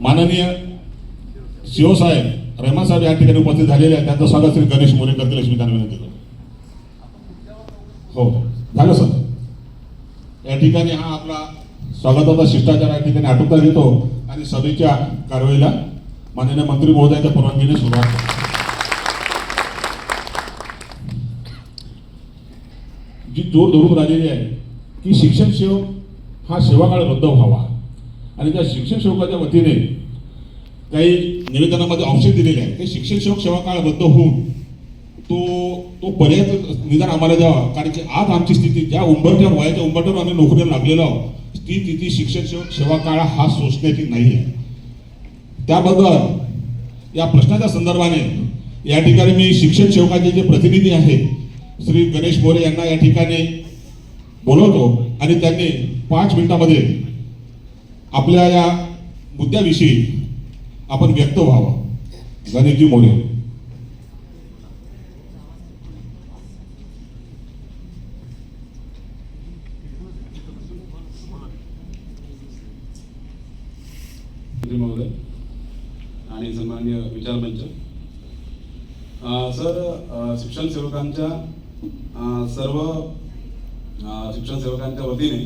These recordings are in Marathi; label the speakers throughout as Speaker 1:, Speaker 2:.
Speaker 1: माननीय शिवसाहेब रहमान साहेब या ठिकाणी उपस्थित झालेले आहेत. त्यांचं स्वागत श्री गणेश मोरे करतील अशी मी त्यांना विनंती करतो. हो. झालं सर? या ठिकाणी हा आपला स्वागताचा शिष्टाचार या ठिकाणी आटोपता येतो आणि सभेच्या कारवाईला माननीय मंत्री महोदयाच्या परवानगीने सुरुवात जी जोर धरून राहिलेली आहे की शिक्षण सेव हा सेवाकाळ रद्द व्हावा. आणि त्या शिक्षण सेवकाच्या वतीने काही निवेदनामध्ये ऑप्शन दिलेले आहे की शिक्षण सेवक सेवा काळ रद्द होऊन तो तो पर्याय निदान आम्हाला द्यावा. कारण की आज आमची स्थिती ज्या उंबरट्यावर वयाच्या उंबरट्यावर आम्ही नोकरीला लागलेलो आहोत ती तिथे शिक्षण सेवक सेवा काळ हा सोसण्याची नाही आहे. त्याबद्दल या प्रश्नाच्या संदर्भाने या ठिकाणी मी शिक्षण सेवकाचे जे प्रतिनिधी आहेत श्री गणेश मोरे यांना या ठिकाणी बोलवतो आणि त्यांनी पाच मिनिटामध्ये आपल्या या मुद्द्याविषयी आपण व्यक्त व्हावं. गणेशजी मोरे.
Speaker 2: महोदय आणि सन्मान्य विचारमंच सर शिक्षण सेवकांच्या सर्व शिक्षण सेवकांच्या वतीने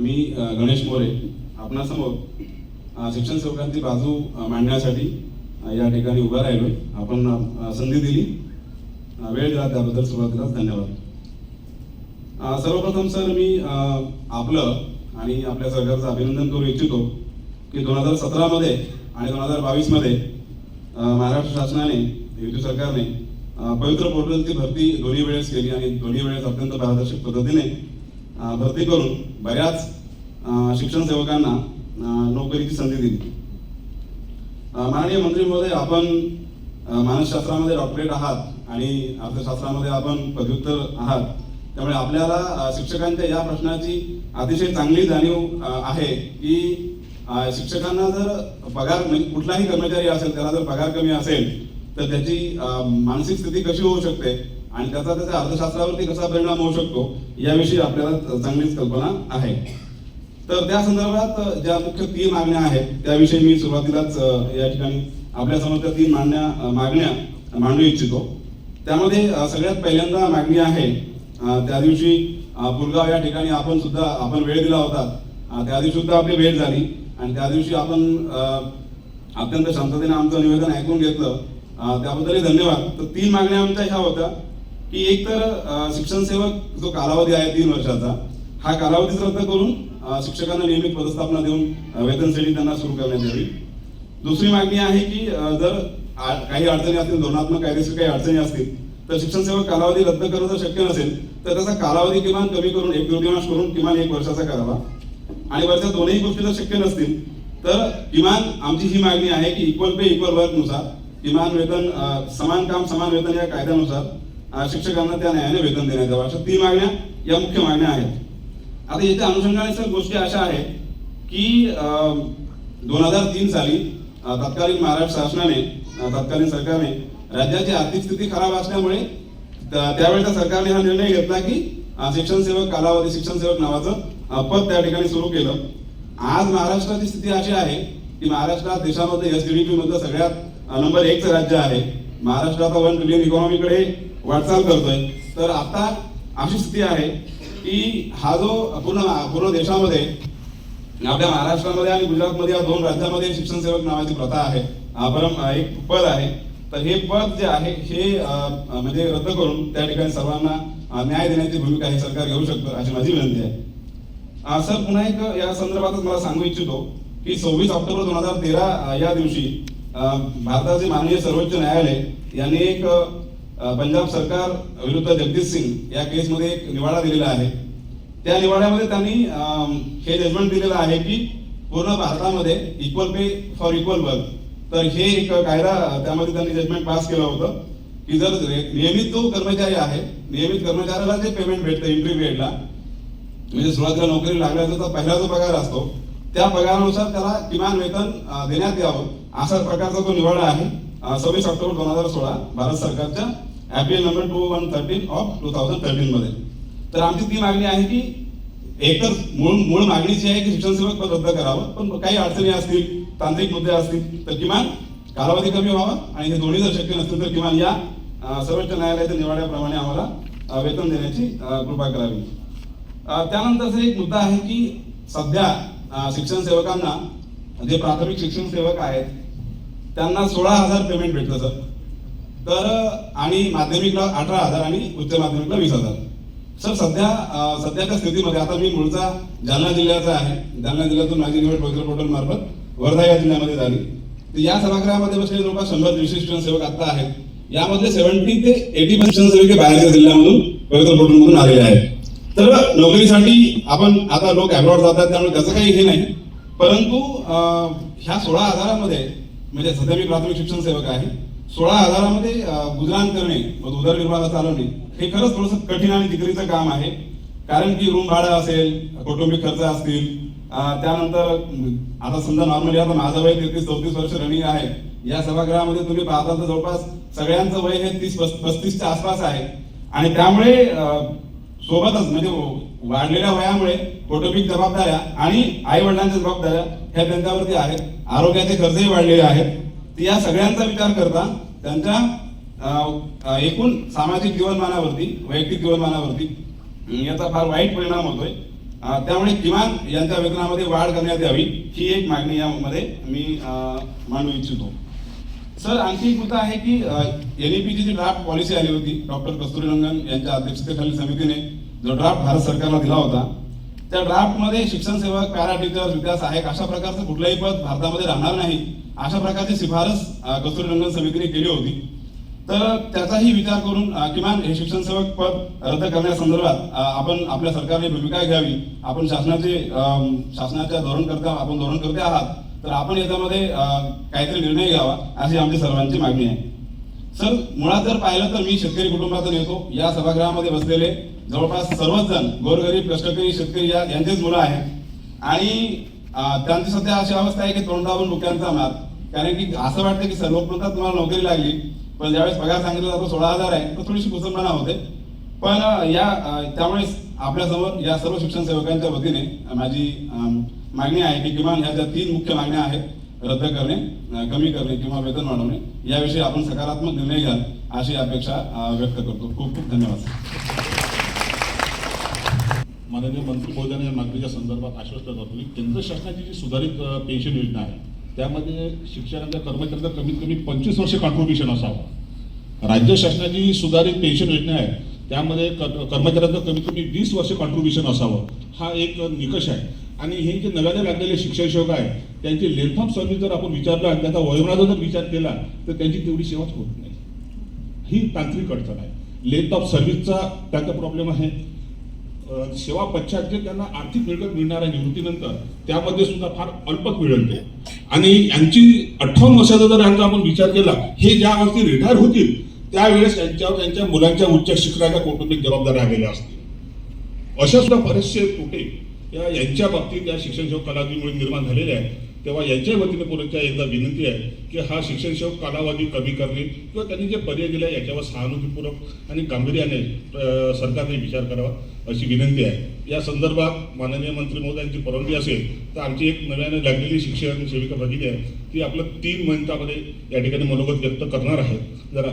Speaker 2: मी गणेश मोरे आपणासमोर शिक्षण सेवकांची बाजू मांडण्यासाठी या ठिकाणी उभा राहिलो आपण संधी दिली. वेळ दिला त्याबद्दल सुरुवातीला धन्यवाद. सर्वप्रथम सर मी आपलं आणि आपल्या सरकारचं अभिनंदन करू इच्छितो की दोन हजार सतरामध्ये आणि दोन हजार बावीसमध्ये महाराष्ट्र शासनाने युती सरकारने पवित्र पोर्टलची भरती दोन्ही वेळेस केली आणि दोन्ही वेळेस अत्यंत पारदर्शक पद्धतीने भरती करून बऱ्याच शिक्षण सेवकांना नोकरीची संधी दिली. माननीय मंत्री महोदय आपण मानसशास्त्रामध्ये डॉक्टरेट आहात आणि अर्थशास्त्रामध्ये आपण पदव्युत्तर आहात. त्यामुळे आपल्याला शिक्षकांच्या या प्रश्नाची अतिशय चांगली जाणीव आहे की शिक्षकांना जर पगार म्हणजे कुठलाही कर्मचारी असेल त्याला जर पगार कमी असेल तर त्याची मानसिक स्थिती कशी होऊ शकते आणि त्याचा त्याच्या अर्थशास्त्रावरती कसा परिणाम होऊ शकतो याविषयी आपल्याला चांगलीच कल्पना आहे. तर त्या संदर्भात ज्या मुख्य तीन मागण्या आहेत त्याविषयी मी सुरुवातीलाच या ठिकाणी आपल्यासमोर त्या तीन मागण्या मागण्या मांडू इच्छितो. त्यामध्ये सगळ्यात पहिल्यांदा मागणी आहे त्या दिवशी अ, पुलगाव या ठिकाणी आपण सुद्धा आपण वेळ दिला होता. त्या दिवशी सुद्धा आपली भेट झाली. आणि त्या दिवशी आपण अत्यंत शांततेने आमचं निवेदन ऐकून घेतलं. त्याबद्दलही धन्यवाद. तर तीन मागण्या आमच्या ह्या होत्या की एक तर शिक्षण सेवक जो कालावधी आहे तीन वर्षाचा हा कालावधीच रद्द करून शिक्षकांना नियमित पदस्थापना देऊन वेतन श्रेणी त्यांना सुरू करण्यात यावी. दुसरी मागणी आहे की जर काही अडचणी असतील धोरणात्मक कायदेशीर काही अडचणी असतील तर शिक्षण सेवा कालावधी रद्द करणं जर शक्य नसेल तर त्याचा कालावधी किमान कमी करून एक तृतीयांश करून किमान एक वर्षाचा करावा आणि वरच्या दोन्ही गोष्टी जर शक्य नसतील तर किमान आमची ही मागणी आहे की इक्वल पे इक्वल वर्कनुसार किमान वेतन समान काम समान वेतन या कायद्यानुसार शिक्षकांना त्या न्यायाने वेतन देण्यात यावं. अशा तीन मागण्या या मुख्य मागण्या आहेत. आता याच्या अनुषंगाने सर गोष्टी अशा आहेत की दोन हजार तीन साली तत्कालीन महाराष्ट्र शासनाने तत्कालीन सरकारने राज्याची आर्थिक स्थिती खराब असल्यामुळे त्यावेळेच्या सरकारने हा निर्णय घेतला की शिक्षण सेवक कालावधी शिक्षण सेवक नावाचं पद त्या ठिकाणी सुरू केलं. आज महाराष्ट्राची स्थिती अशी आहे की महाराष्ट्रात देशामध्ये एस डी पी मधलं सगळ्यात नंबर एकचं राज्य आहे. महाराष्ट्र आता वन ट्रिलियन इकॉनॉमीकडे वाटचाल करतोय. तर आता अशी स्थिती आहे की हा जो पूर्ण पूर्ण देशामध्ये आपल्या महाराष्ट्रामध्ये आणि गुजरातमध्ये या दोन राज्यामध्ये शिक्षण सेवक नावाची प्रथा आहे. अ, परम एक पद आहे. तर हे पद जे आहे हे म्हणजे रद्द करून त्या ठिकाणी सर्वांना न्याय देण्याची भूमिका हे सरकार घेऊ शकतं अशी माझी विनंती आहे. सर पुन्हा एक या संदर्भातच मला सांगू इच्छितो की सव्वीस ऑक्टोबर दोन हजार तेरा या दिवशी भारताचे माननीय सर्वोच्च न्यायालय यांनी एक पंजाब सरकार विरुद्ध जगदीश सिंग या केसमध्ये एक निवाडा दिलेला आहे. त्या निवाड्यामध्ये त्यांनी हे जजमेंट दिलेलं आहे की पूर्ण भारतामध्ये equal pay for equal work तर हे एक कायदा त्यामध्ये त्यांनी जजमेंट पास केलं होतं की जर नियमित जो कर्मचारी आहे नियमित कर्मचाऱ्याला जे पेमेंट भेटतं एंट्री ग्रेडला म्हणजे सुरुवातीला नोकरी लागल्याचा तर पहिला जो पगार असतो त्या पगारानुसार त्याला किमान वेतन देण्यात यावं अशा प्रकारचा तो निवाडा आहे सव्वीस ऑक्टोबर दोन हजार सोळा भारत सरकारच्या appeal number two one thirteen of two thousand थर्टीनमध्ये तर आमची ती मागणी आहे की एकच मूळ मूळ मागणीची आहे की शिक्षण सेवक पद रद्द करावं पण काही अडचणी असतील तांत्रिक मुद्दे असतील तर किमान कालावधी कमी व्हावा आणि हे दोन्ही जर शक्य नसतील तर किमान या सर्वोच्च न्यायालयाच्या निवाड्याप्रमाणे आम्हाला वेतन देण्याची कृपा करावी. त्यानंतरचा एक मुद्दा आहे की सध्या शिक्षण सेवकांना जे प्राथमिक शिक्षण सेवक आहेत त्यांना सोळा हजार पेमेंट भेटतं सर. तर आणि माध्यमिकला अठरा हजार आणि उच्च माध्यमिकला वीस हजार. सर सध्या सध्याच्या स्थितीमध्ये आता मी मूळचा जालना जिल्ह्याचा आहे. जालना जिल्ह्यातून माझी निवड पवित्र पोर्टल मार्फत वर्धा या जिल्ह्यामध्ये झाली. तर या सभागृहामध्ये बसलेले जवळपास शंभर दीडशे शिक्षण सेवक आता आहेत. यामध्ये सेव्हन्टी ते एटी पर्सेंट शिक्षण सेवक हे बाहेरच्या जिल्ह्यामधून पवित्र पोर्टलमधून आलेले आहेत. तर नोकरीसाठी आपण आता लोक अब्रॉड जातात त्यामुळे त्याचं काही हे नाही. परंतु ह्या सोळा हजारामध्ये म्हणजे सध्या मी प्राथमिक शिक्षण सेवक आहे सोळा हजारामध्ये गुजराण करणे व उदरनिर्वाह चालवणे हे खरंच थोडंसं कठीण आणि जिकरीचं काम आहे. कारण की रूम भाडं असेल कौटुंबिक खर्च असतील त्यानंतर आता समजा नॉर्मली आता माझं वय तेहतीस चौतीस वर्ष रनिंग आहे. या सभागृहामध्ये तुम्ही पाहता तर जवळपास सगळ्यांचं वय हे तीस पस्तीसच्या आसपास आहे. आणि त्यामुळे सोबतच म्हणजे वाढलेल्या वयामुळे कौटुंबिक जबाबदाऱ्या आणि आई वडिलांच्या जबाबदाऱ्या ह्या त्यांच्यावरती आहेत. आरोग्याचे खर्चही वाढलेले आहेत. तर या सगळ्यांचा विचार करता त्यांच्या एकूण सामाजिक जीवनमानावरती वैयक्तिक जीवनमानावरती याचा फार वाईट परिणाम होतोय. त्यामुळे किमान यांच्या वेतनामध्ये वाढ करण्यात यावी ही एक मागणी यामध्ये मी मांडू इच्छितो. सर आणखी एक मुद्दा आहे की एन ई पीची जी ड्राफ्ट पॉलिसी आली होती डॉक्टर कस्तुरीरंगन यांच्या अध्यक्षतेखाली समितीने. जो ड्राफ्ट भारत सरकारला दिला होता त्या ड्राफ्टमध्ये शिक्षण सेवक पॅरा टीचर विद्यासहायक अशा प्रकारचं कुठलंही पद भारतामध्ये राहणार नाही. अशा प्रकारची शिफारस कस्तुरी रंगन समितीने केली होती. तर त्याचाही विचार करून किमान हे शिक्षण सेवक पद रद्द करण्यासंदर्भात आपण आपल्या सरकारने भूमिका घ्यावी. आपण शासनाचे शासनाच्या धोरणकर्ता आपण धोरणकर्ते आहात. तर आपण याच्यामध्ये काहीतरी निर्णय घ्यावा अशी आमची सर्वांची मागणी आहे. सर मुळात जर पाहिलं तर मी शेतकरी कुटुंबातून येतो. या सभागृहामध्ये बसलेले जवळपास सर्वच जण गोरगरीब कष्टकरी शेतकरी या यांचेच मुलं आहेत. आणि त्यांची सध्या अशी अवस्था आहे की तोंडावरून डोक्यांचा मार कारण की असं वाटतं की सर्व म्हणतात तुम्हाला नोकरी लागली. पण ज्यावेळेस पगार सांगितला जातो सोळा हजार आहे तर थोडीशी कुसंबना होते. पण या त्यामुळे आपल्यासमोर या सर्व शिक्षण सेवकांच्या वतीने माझी मागणी आहे की किमान ह्या ज्या तीन मुख्य मागण्या आहेत रद्द करणे कमी करणे किंवा वेतन वाढवणे याविषयी आपण सकारात्मक निर्णय घ्याल अशी अपेक्षा व्यक्त करतो. खूप खूप धन्यवाद
Speaker 1: माननीय मंत्री महोदयाने या मागणीच्या संदर्भात आश्वस्त करतो की केंद्र शासनाची जी सुधारित पेन्शन योजना आहे त्यामध्ये शिक्षकांच्या कर्मचाऱ्यांचा कमीत कमी पंचवीस वर्ष कॉन्ट्रीब्युशन असावं. राज्य शासनाची जी सुधारित पेन्शन योजना आहे त्यामध्ये कर्मचाऱ्यांचं कमीत कमी वीस वर्ष कॉन्ट्रीब्युशन असावं. हा एक निकष आहे. आणि हे जे नव्याने लागलेले शिक्षण सेवक आहे त्यांची लेंथ ऑफ सर्व्हिस जर आपण विचारलं आणि त्याचा वयोमानाचा जर विचार केला तर त्यांची तेवढी सेवाच होत नाही. ही तांत्रिक अडचण आहे. लेंथ ऑफ सर्व्हिसचा त्यांचा प्रॉब्लेम आहे. सेवा पश्चात जे त्यांना आर्थिक मिळकत मिळणार आहे निवृत्तीनंतर त्यामध्ये सुद्धा फार अल्पच मिळते आणि यांची अठ्ठावन्न वर्षाचा जर यांचा आपण विचार केला हे ज्या वर्षी रिटायर होतील त्यावेळेस त्यांच्यावर त्यांच्या मुलांच्या उच्च शिक्षणाच्या कौटुंबिक जबाबदाऱ्या आलेल्या असतील. अशा सुद्धा बरेचसे तोटे या यांच्या बाबतीत या शिक्षण सेवक कालावधीमुळे निर्माण झालेले आहेत. तेव्हा यांच्या वतीने पुरवठ्या एकदा विनंती आहे की हा शिक्षण सेवक कालावधी कमी करणे किंवा त्यांनी जे पर्याय दिले आहे याच्यावर सहानुभूतीपूर्वक आणि गांभीर्याने सरकारने विचार करावा अशी विनंती आहे. या संदर्भात माननीय मंत्री महोदयांची परवानगी असेल तर आमची एक नव्याने लागलेली शिक्षण सेविका भगिनी आहे ती आपलं तीन मिनिटामध्ये या ठिकाणी मनोगत व्यक्त करणार आहे. जरा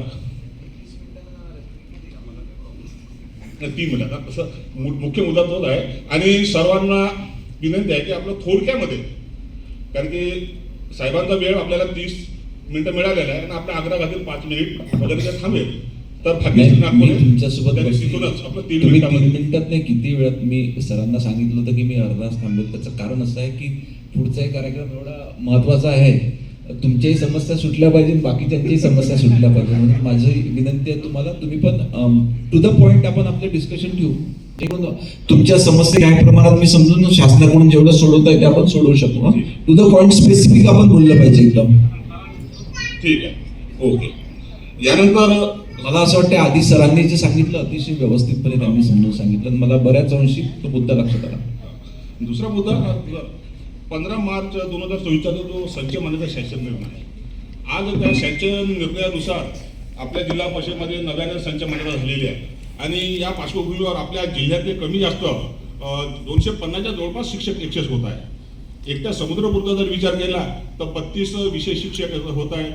Speaker 1: तीन मिनिटात तसं मुख्य मुद्दा तोच आहे. आणि सर्वांना विनंती आहे की आपलं थोडक्यामध्ये कारण की साहेबांचा वेळ आपल्याला तीस मिनिटं मिळालेला आहे आणि आपल्या आग्रहातील पाच मिनिट वगैरे थांबेल. तर
Speaker 3: तुमच्यासोबत
Speaker 1: आपलं तीन
Speaker 3: मिनिटात नाही किती वेळात मी सरांना सांगितलं होतं की मी अर्धा थांबेल. त्याचं कारण असं आहे की पुढचाही कार्यक्रम एवढा महत्त्वाचा आहे. तुमच्याही समस्या सुटल्या पाहिजे बाकीच्यांच्याही समस्या सुटल्या पाहिजे. म्हणून माझी विनंती आहे तुम्हाला तुम्ही पण टू द पॉइंट आपण आपले डिस्कशन ठेवू. तुमच्या समस्या काय प्रमाणात मी समजून शासनाकडून जेवढं सोडवता येते आपण सोडवू शकू टू द पॉइंट स्पेसिफिक आपण बोललं पाहिजे एकदम
Speaker 1: ठीक आहे. ओके. यानंतर
Speaker 3: मला असं वाटतं आधी सरांनी जे सांगितलं अतिशय व्यवस्थितपणे त्यांनी समजून सांगितलं. मला बऱ्याच अंशी तो मुद्दा लक्षात आला.
Speaker 1: दुसरा मुद्दा पंधरा मार्च दोन हजार चोवीसचा जो संच मान्यता शासन निर्णय आहे. आज त्या शासन निर्णयानुसार आपल्या जिल्हा परिषदेमध्ये नव्याने संच मान्यता झालेली आहे. आणि या पार्श्वभूमीवर आपल्या जिल्ह्यातले कमी जास्त दोनशे पन्नासच्या जवळपास शिक्षक एक्सेस होत आहे. एकट्या समुद्रपुरता जर विचार केला तर बत्तीस विषय शिक्षक होत आहे.